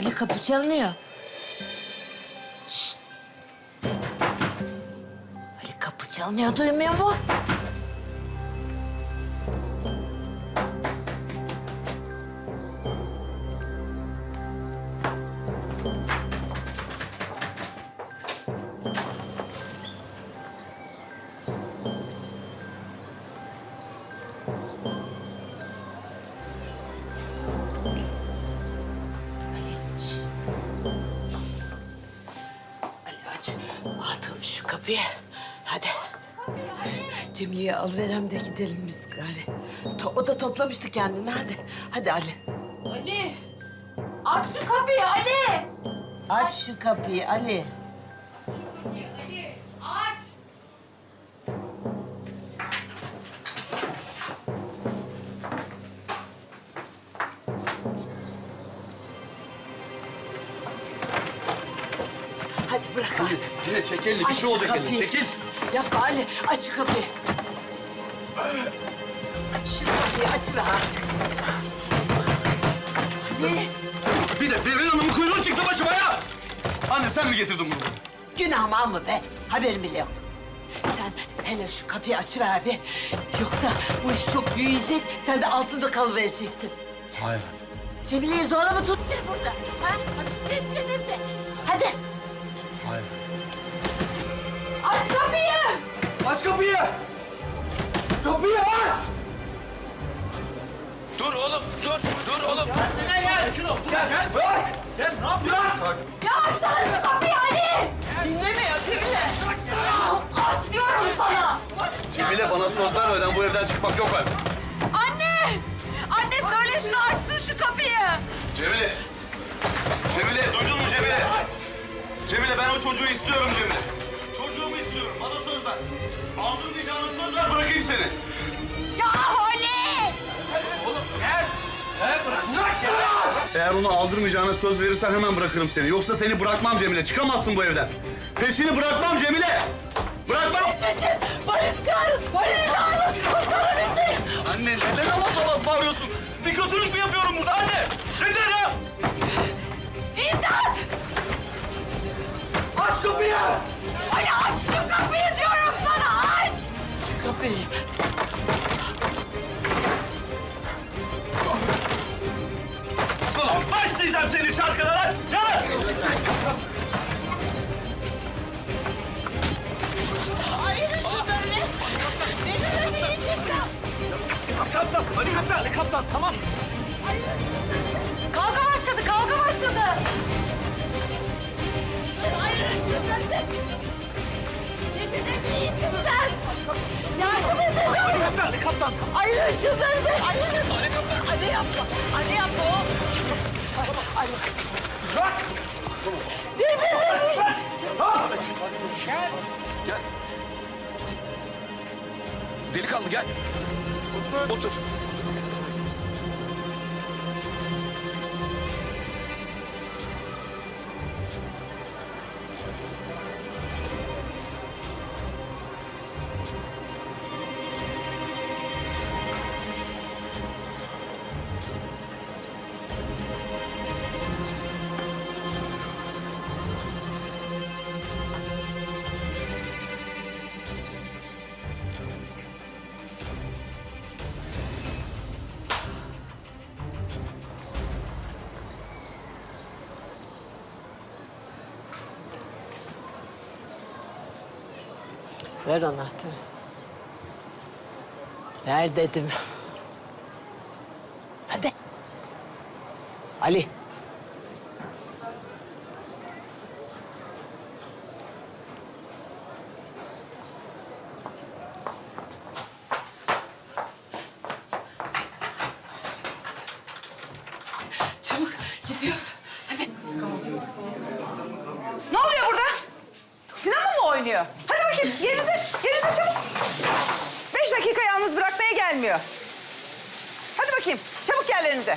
Ali kapı çalınıyor. Şşt. Ali kapı çalınıyor duymuyor mu? Şu kapıyı. Hadi. Cemile'yi al verem de gidelim biz gari. To- o da toplamıştı kendini hadi. Hadi Ali. Ali! Aç şu kapıyı Ali! Aç şu kapıyı Ali. Kapıyı Ali! Bırak artık. Yine çek elini. Bir Aç şey şu olacak kapıyı. elini. Çekil. Yapma Ali. Aç şu kapıyı. Aç şu kapıyı. Açma artık. Hadi. Bir de Berin Hanım'ın kuyruğu çıktı başıma ya. Anne sen mi getirdin bunu? Günahımı alma be. Haberim bile yok. Sen hele şu kapıyı açıver bir. Yoksa bu iş çok büyüyecek. Sen de altında kalıvereceksin. Hayır. Cemile'yi zorla mı tutacaksın burada? Ha? Oğlum. Gel gel. Bırak. Gel ne yapıyorsun? Ya açsana şu kapıyı Ali! Dinlemiyor Cemile. Ya aç diyorum sana! Cemile bana söz vermeden bu evden çıkmak yok ben. Anne! Anne söyle şunu açsın şu kapıyı! Cemile. Cemile duydun mu Cemile? Cemile ben o çocuğu istiyorum Cemile. Çocuğumu istiyorum. Bana söz ver. Aldırmayacağına söz ver bırakayım seni. Eğer onu aldırmayacağına söz verirsen hemen bırakırım seni. Yoksa seni bırakmam Cemile. Çıkamazsın bu evden. Peşini bırakmam Cemile. Bırakmam. Polis çağırın. Polis çağırın. Kurtarın bizi. Anne neden avaz avaz bağırıyorsun? Bir kötülük mü yapıyorum burada anne? Yeter ya! İmdat! Aç kapıyı! Ali aç şu kapıyı diyorum sana aç! Şu kapıyı. Başlayacağım seni çarkına lan! Gel! Ayırın şunları. Benimle bir çıkar. Kaptan! Ali kaptan! Ali kaptan tamam! Kavga başladı kavga başladı! Ayırın şunları. Benimle bir çıkar. Yardım edin. Ali kaptan! Ali kaptan! Ayırın şunları be. Ayırın. Ali kaptan. Ali yapma. Ali yapma o. Gel. Gel. Delikanlı gel. Otur. Ver anahtarı. Ver dedim. Hadi. Ali. Çabuk gidiyoruz. Hadi. Ne oluyor burada? Sinema mı oynuyor? Hadi bakayım yerinize, yerinize çabuk. Beş dakika yalnız bırakmaya gelmiyor. Hadi bakayım çabuk yerlerinize.